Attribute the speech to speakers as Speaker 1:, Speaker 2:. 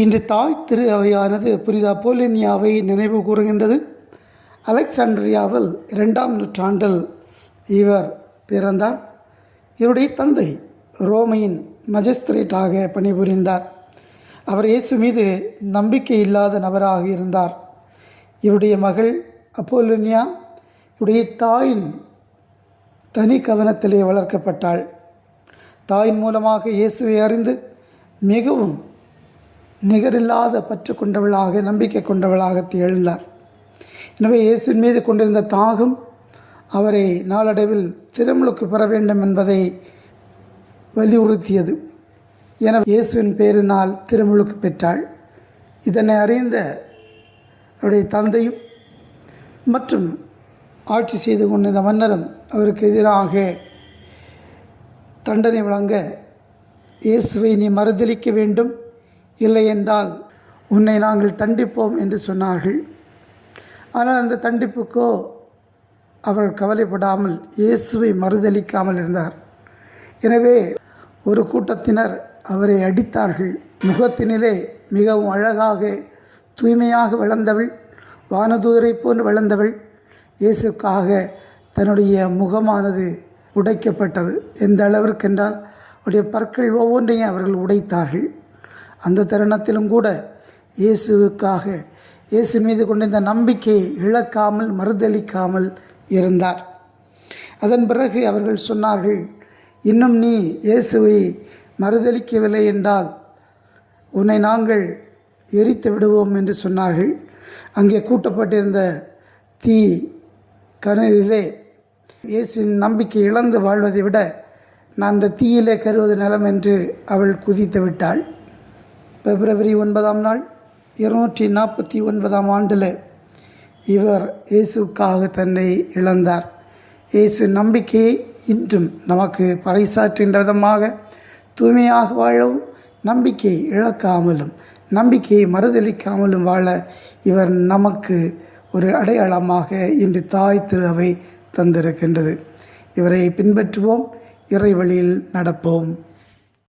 Speaker 1: இன்று தாய் திரு அவையானது புனித அப்போலினியாவை நினைவு கூறுகின்றது. அலெக்சாண்ட்ரியாவில் இரண்டாம் நூற்றாண்டில் இவர் பிறந்தார். இவருடைய தந்தை ரோமையின் மஜிஸ்திரேட்டாக பணிபுரிந்தார். அவர் இயேசு மீது நம்பிக்கை இல்லாத நபராக இருந்தார். இவருடைய மகள் அப்போலினியா இவருடைய தாயின் தனி கவனத்திலே வளர்க்கப்பட்டாள். தாயின் மூலமாக இயேசுவை அறிந்து மிகவும் நிகரில்லாத பற்று கொண்டவளாக நம்பிக்கை கொண்டவளாக திகழ்ந்தார். எனவே இயேசுவின் மீது கொண்டிருந்த தாகம் அவரை நாளடைவில் திருமுழுக்கு பெற வேண்டும் என்பதை வலியுறுத்தியது. எனவே இயேசுவின் பேரினால் திருமுழுக்கு பெற்றாள். இதனை அறிந்த அவருடைய தந்தையும் மற்றும் ஆட்சி செய்து கொண்டிருந்த மன்னரும் அவருக்கு எதிராக தண்டனை வழங்க இயேசுவை நீ மறுதலிக்க வேண்டும். இல்லையென்றால் உன்னை நாங்கள் தண்டிப்போம் என்று சொன்னார்கள். ஆனால் அந்த தண்டிப்புக்கோ அவர் கவலைப்படாமல் இயேசுவை மறுதளிக்காமல் இருந்தார். எனவே ஒரு கூட்டத்தினர் அவரை அடித்தார்கள். முகத்தினிலே மிகவும் அழகாக தூய்மையாக வளர்ந்தவள் வானதூரை போன்று வளர்ந்தவள். இயேசுக்காக தன்னுடைய முகமானது உடைக்கப்பட்டது. எந்த அளவிற்கென்றால் அவருடைய பற்கள் ஒவ்வொன்றையும் அவர்கள் உடைத்தார்கள். அந்த தருணத்திலும் கூட இயேசுவுக்காக இயேசு மீது கொண்டிருந்த நம்பிக்கையை இழக்காமல் மறுதளிக்காமல் இருந்தார். அதன் பிறகு அவர்கள் சொன்னார்கள் இன்னும் நீ இயேசுவை மறுதளிக்கவில்லை என்றால் உன்னை நாங்கள் எரித்து விடுவோம் என்று சொன்னார்கள். அங்கே கூட்டப்பட்டிருந்த தீ கணலிலே இயேசுவின் நம்பிக்கை இழந்து வாழ்வதை விட நான் அந்த தீயிலே கருவது நலம் என்று அவள் குதித்து விட்டாள். பிப்ரவரி ஒன்பதாம் நாள் இருநூற்றி நாற்பத்தி ஒன்பதாம் ஆண்டில் இவர் இயேசுக்காக தன்னை இழந்தார். இயேசு நம்பிக்கையை இன்றும் நமக்கு பறைசாற்றுகின்ற விதமாக தூய்மையாக வாழவும் நம்பிக்கையை இழக்காமலும் நம்பிக்கையை மறுதளிக்காமலும் வாழ இவர் நமக்கு ஒரு அடையாளமாக இன்று தாய் திருவை தந்திருக்கின்றது. இவரை பின்பற்றுவோம் இறை வழியில் நடப்போம்.